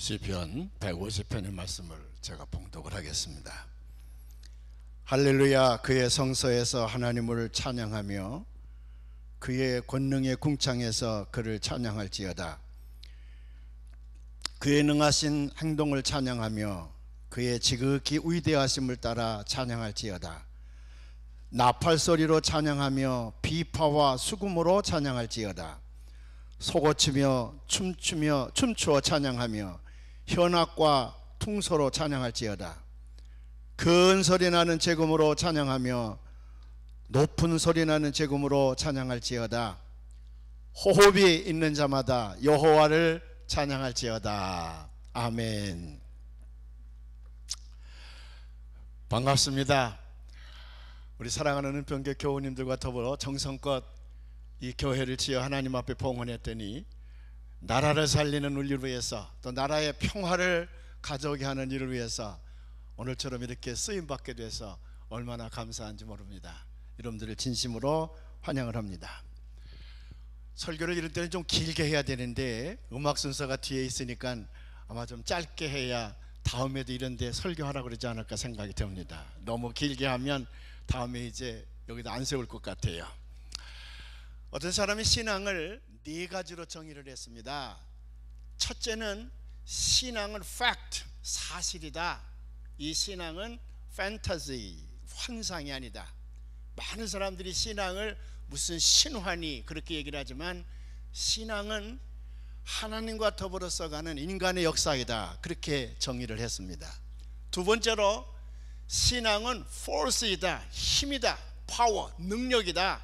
시편 150편의 말씀을 제가 봉독을 하겠습니다. 할렐루야 그의 성서에서 하나님을 찬양하며 그의 권능의 궁창에서 그를 찬양할지어다. 그의 능하신 행동을 찬양하며 그의 지극히 위대하심을 따라 찬양할지어다. 나팔 소리로 찬양하며 비파와 수금으로 찬양할지어다. 속어치며 춤추며 춤추어 찬양하며 현악과 퉁소로 찬양할지어다. 큰 소리 나는 재금으로 찬양하며 높은 소리 나는 재금으로 찬양할지어다. 호흡이 있는 자마다 여호와를 찬양할지어다. 아멘. 반갑습니다. 우리 사랑하는 은평교 교우님들과 더불어 정성껏 이 교회를 지어 하나님 앞에 봉헌했더니 나라를 살리는 우리를 위해서 또 나라의 평화를 가져오게 하는 일을 위해서 오늘처럼 이렇게 쓰임 받게 돼서 얼마나 감사한지 모릅니다. 여러분들을 진심으로 환영을 합니다. 설교를 이럴 때는 좀 길게 해야 되는데 음악 순서가 뒤에 있으니까 아마 좀 짧게 해야 다음에도 이런데 설교하라 그러지 않을까 생각이 듭니다. 너무 길게 하면 다음에 이제 여기다 안 세울 것 같아요. 어떤 사람이 신앙을 네 가지로 정의를 했습니다. 첫째는 신앙은 fact, 사실이다. 이 신앙은 fantasy, 환상이 아니다. 많은 사람들이 신앙을 무슨 신화니 그렇게 얘기를 하지만 신앙은 하나님과 더불어서 가는 인간의 역사이다. 그렇게 정의를 했습니다. 두 번째로 신앙은 force이다. 힘이다. 파워, 능력이다.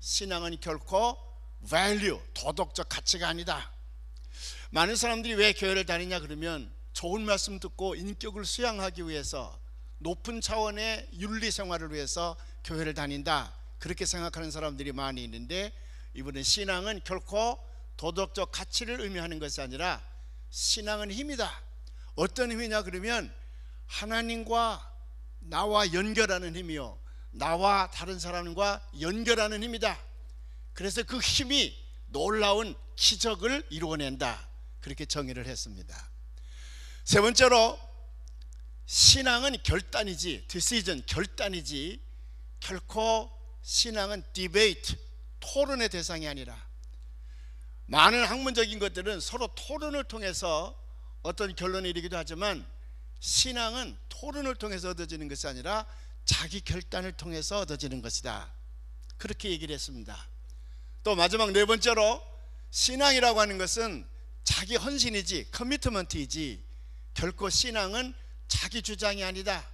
신앙은 결코 value, 도덕적 가치가 아니다. 많은 사람들이 왜 교회를 다니냐 그러면 좋은 말씀 듣고 인격을 수양하기 위해서 높은 차원의 윤리 생활을 위해서 교회를 다닌다. 그렇게 생각하는 사람들이 많이 있는데 이번엔 신앙은 결코 도덕적 가치를 의미하는 것이 아니라 신앙은 힘이다. 어떤 힘이냐 그러면 하나님과 나와 연결하는 힘이요. 나와 다른 사람과 연결하는 힘이다. 그래서 그 힘이 놀라운 기적을 이루어낸다. 그렇게 정의를 했습니다. 세 번째로 신앙은 결단이지, decision 결단이지 결코 신앙은 디베이트 토론의 대상이 아니라 많은 학문적인 것들은 서로 토론을 통해서 어떤 결론에 이르기도 하지만 신앙은 토론을 통해서 얻어지는 것이 아니라 자기 결단을 통해서 얻어지는 것이다. 그렇게 얘기를 했습니다. 또 마지막 네 번째로 신앙이라고 하는 것은 자기 헌신이지 커미트먼트이지 결코 신앙은 자기 주장이 아니다.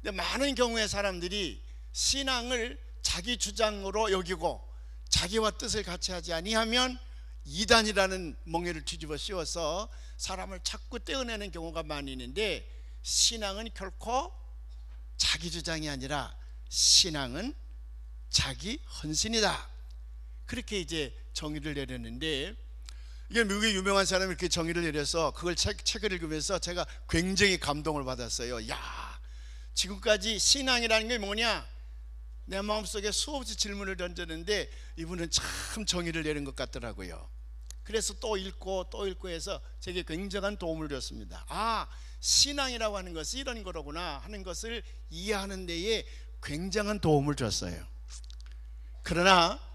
근데 많은 경우에 사람들이 신앙을 자기 주장으로 여기고 자기와 뜻을 같이 하지 아니하면 이단이라는 멍에를 뒤집어 씌워서 사람을 자꾸 떼어내는 경우가 많이 있는데 신앙은 결코 자기 주장이 아니라 신앙은 자기 헌신이다. 그렇게 이제 정의를 내렸는데 이게 미국의 유명한 사람이 이렇게 정의를 내려서 그걸 책, 책을 읽으면서 제가 굉장히 감동을 받았어요. 야, 지금까지 신앙이라는 게 뭐냐? 내 마음속에 수없이 질문을 던졌는데 이분은 참 정의를 내린 것 같더라고요. 그래서 또 읽고 또 읽고 해서 제게 굉장한 도움을 줬습니다. 아, 신앙이라고 하는 것이 이런 거로구나 하는 것을 이해하는 데에 굉장한 도움을 줬어요. 그러나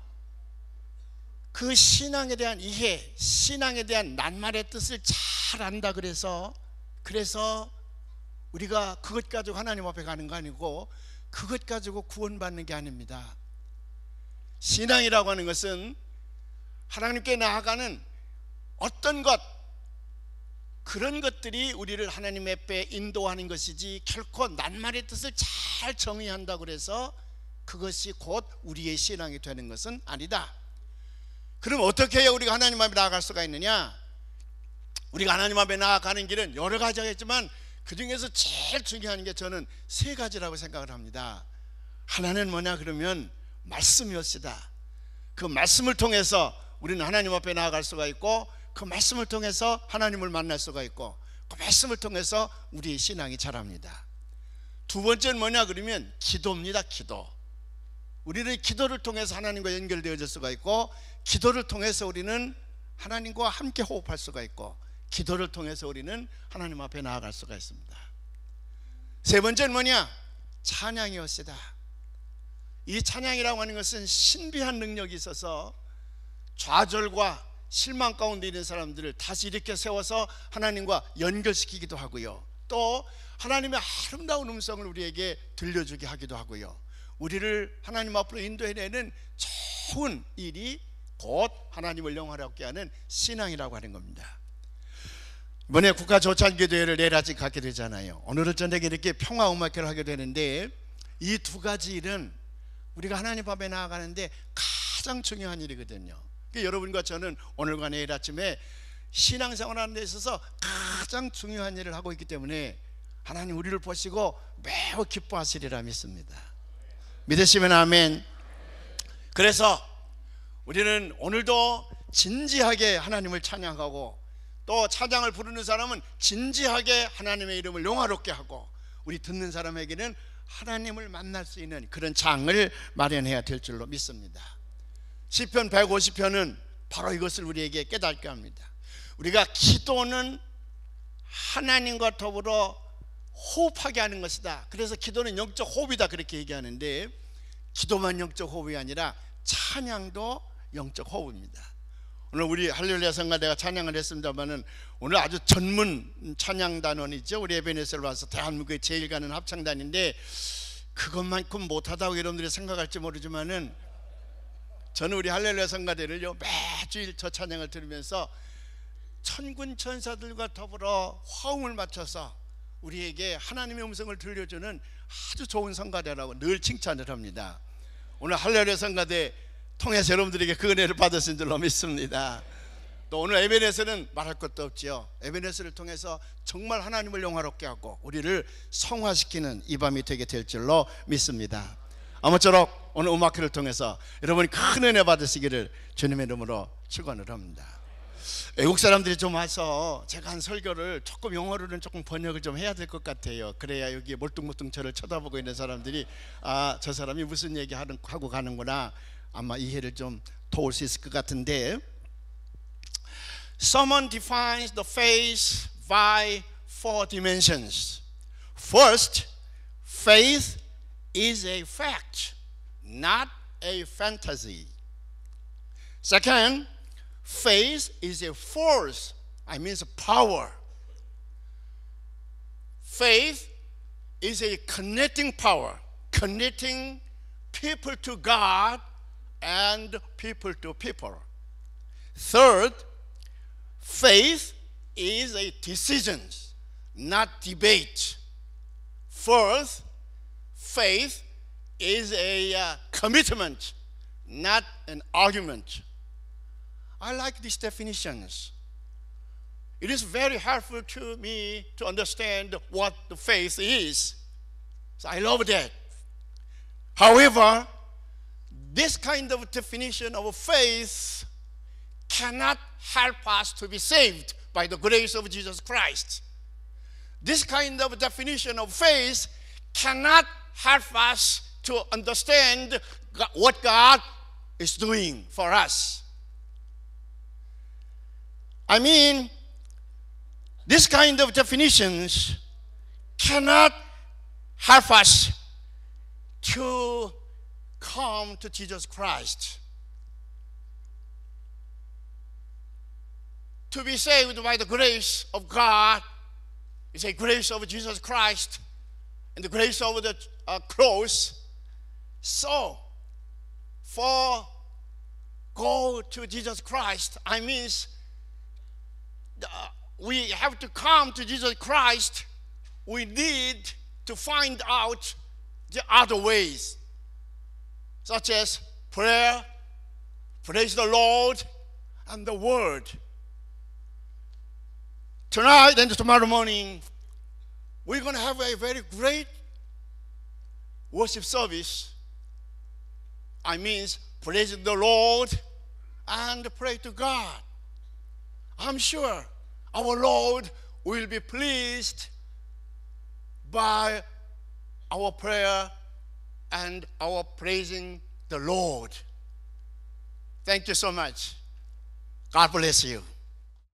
그 신앙에 대한 이해, 신앙에 대한 낱말의 뜻을 잘 안다 그래서 그래서 우리가 그것 가지고 하나님 앞에 가는 거 아니고 그것 가지고 구원받는 게 아닙니다. 신앙이라고 하는 것은 하나님께 나아가는 어떤 것 그런 것들이 우리를 하나님 앞에 인도하는 것이지 결코 낱말의 뜻을 잘 정의한다고 그래서 그것이 곧 우리의 신앙이 되는 것은 아니다. 그럼 어떻게 해야 우리가 하나님 앞에 나아갈 수가 있느냐? 우리가 하나님 앞에 나아가는 길은 여러 가지가 있지만 그 중에서 제일 중요한 게 저는 세 가지라고 생각을 합니다. 하나는 뭐냐 그러면 말씀이었습니다. 그 말씀을 통해서 우리는 하나님 앞에 나아갈 수가 있고 그 말씀을 통해서 하나님을 만날 수가 있고 그 말씀을 통해서 우리의 신앙이 자랍니다. 두 번째는 뭐냐 그러면 기도입니다. 기도. 우리는 기도를 통해서 하나님과 연결되어질 수가 있고 기도를 통해서 우리는 하나님과 함께 호흡할 수가 있고 기도를 통해서 우리는 하나님 앞에 나아갈 수가 있습니다. 세 번째는 뭐냐? 찬양이었시다. 이 찬양이라고 하는 것은 신비한 능력이 있어서 좌절과 실망 가운데 있는 사람들을 다시 일으켜 세워서 하나님과 연결시키기도 하고요. 또 하나님의 아름다운 음성을 우리에게 들려주게 하기도 하고요. 우리를 하나님 앞으로 인도해내는 좋은 일이 곧 하나님을 영화롭게 하는 신앙이라고 하는 겁니다. 이번에 국가 조찬기도회를 내일 아직 갖게 되잖아요. 오늘은 저녁에 이렇게 평화 음악회를 하게 되는데 이 두 가지 일은 우리가 하나님 앞에 나아가는데 가장 중요한 일이거든요. 그러니까 여러분과 저는 오늘과 내일 아침에 신앙생활 하는 데 있어서 가장 중요한 일을 하고 있기 때문에 하나님 우리를 보시고 매우 기뻐하시리라 믿습니다. 믿으시면 아멘. 그래서 우리는 오늘도 진지하게 하나님을 찬양하고 또 찬양을 부르는 사람은 진지하게 하나님의 이름을 영화롭게 하고 우리 듣는 사람에게는 하나님을 만날 수 있는 그런 장을 마련해야 될 줄로 믿습니다. 시편 150편은 바로 이것을 우리에게 깨닫게 합니다. 우리가 기도는 하나님과 더불어 호흡하게 하는 것이다. 그래서 기도는 영적 호흡이다 그렇게 얘기하는데 기도만 영적 호흡이 아니라 찬양도 영적 호흡입니다. 오늘 우리 할렐루야 성가대가 찬양을 했습니다만은 오늘 아주 전문 찬양 단원이죠. 우리 에베네스를 와서 대한민국의 제일 가는 합창단인데 그것만큼 못하다고 여러분들이 생각할지 모르지만은 저는 우리 할렐루야 성가대를요 매주일 저 찬양을 들으면서 천군 천사들과 더불어 화음을 맞춰서 우리에게 하나님의 음성을 들려주는 아주 좋은 성가대라고 늘 칭찬을 합니다. 오늘 할렐루야 성가대 통해서 여러분들에게 그 은혜를 받으신 줄로 믿습니다. 또 오늘 에베네스는 말할 것도 없지요. 에베네스를 통해서 정말 하나님을 영화롭게 하고 우리를 성화시키는 이 밤이 되게 될 줄로 믿습니다. 아무쪼록 오늘 음악회를 통해서 여러분이 큰 은혜 받으시기를 주님의 이름으로 축원을 합니다. 외국 사람들이 좀 와서 제가 한 설교를 조금 영어로는 조금 번역을 좀 해야 될 것 같아요. 그래야 여기 몰뚱몰뚱 저를 쳐다보고 있는 사람들이 아 저 사람이 무슨 얘기 하고 가는구나 아마 이해를 좀 도울 수 있을 것 같은데 Someone defines the faith by four dimensions. First, faith is a fact, not a fantasy. Second, faith is a force, I mean power. Faith is a connecting power, connecting people to God and people to people. Third, faith is a decision, not debate. Fourth, faith is a uh, commitment, not an argument. I like these definitions. It is very helpful to me to understand what the faith is. So I love that. However, this kind of definition of faith cannot help us to be saved by the grace of Jesus Christ. This kind of definition of faith cannot help us to understand what God is doing for us. I mean, this kind of definitions cannot help us to come to Jesus Christ. To be saved by the grace of God is a grace of Jesus Christ and the grace of the uh, cross. So, for go to Jesus Christ, I mean, uh, we have to come to Jesus Christ. We need to find out the other ways such as prayer, praise the Lord, and the Word. Tonight and tomorrow morning, we're going to have a very great worship service. I mean, praise the Lord and pray to God. I'm sure our Lord will be pleased by our prayer and our praising the Lord. Thank you so much. God bless you.